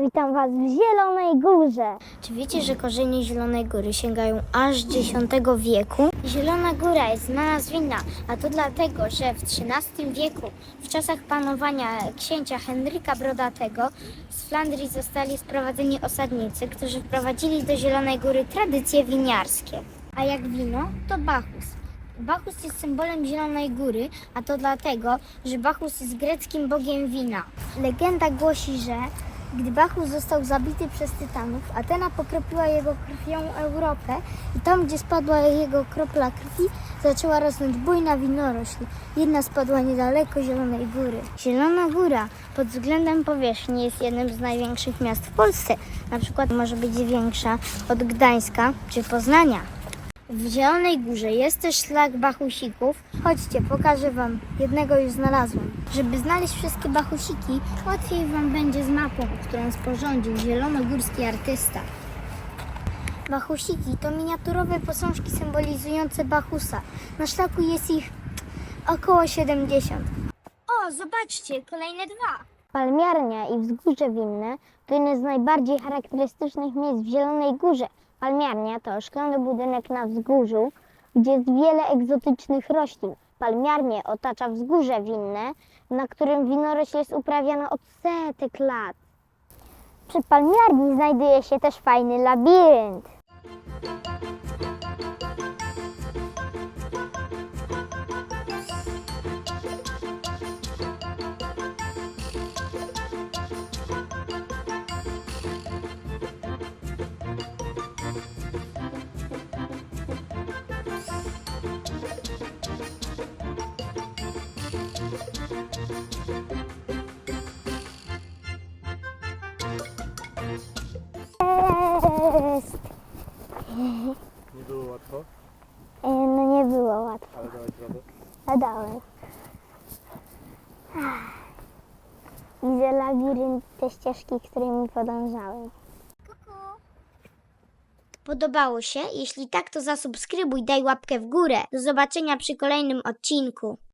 Witam Was w Zielonej Górze. Czy wiecie, że korzenie Zielonej Góry sięgają aż X wieku? Zielona Góra jest znana z wina, a to dlatego, że w XIII wieku, w czasach panowania księcia Henryka Brodatego, z Flandrii zostali sprowadzeni osadnicy, którzy wprowadzili do Zielonej Góry tradycje winiarskie. A jak wino, to Bacchus. Bacchus jest symbolem Zielonej Góry, a to dlatego, że Bacchus jest greckim bogiem wina. Legenda głosi, że gdy Bacchus został zabity przez Tytanów, Atena pokropiła jego krwią Europę i tam, gdzie spadła jego kropla krwi, zaczęła rosnąć bujna winorośl. Jedna spadła niedaleko Zielonej Góry. Zielona Góra pod względem powierzchni jest jednym z największych miast w Polsce. Na przykład może być większa od Gdańska czy Poznania. W Zielonej Górze jest też szlak Bachusików. Chodźcie, pokażę Wam. Jednego już znalazłam. Żeby znaleźć wszystkie Bachusiki, łatwiej Wam będzie z mapą, którą sporządził zielonogórski artysta. Bachusiki to miniaturowe posążki symbolizujące Bachusa. Na szlaku jest ich około 70. O, zobaczcie, kolejne dwa. Palmiarnia i wzgórze winne to jedne z najbardziej charakterystycznych miejsc w Zielonej Górze. Palmiarnia to szklany budynek na wzgórzu, gdzie jest wiele egzotycznych roślin. Palmiarnię otacza wzgórze winne, na którym winorośl jest uprawiana od setek lat. Przy palmiarni znajduje się też fajny labirynt. Jest. Nie było łatwo, E, No nie było łatwo, ale dałeś radę. a dałem. Widzę labirynt te ścieżki, którymi podążałem. Podobało się? Jeśli tak, to zasubskrybuj, daj łapkę w górę. Do zobaczenia przy kolejnym odcinku.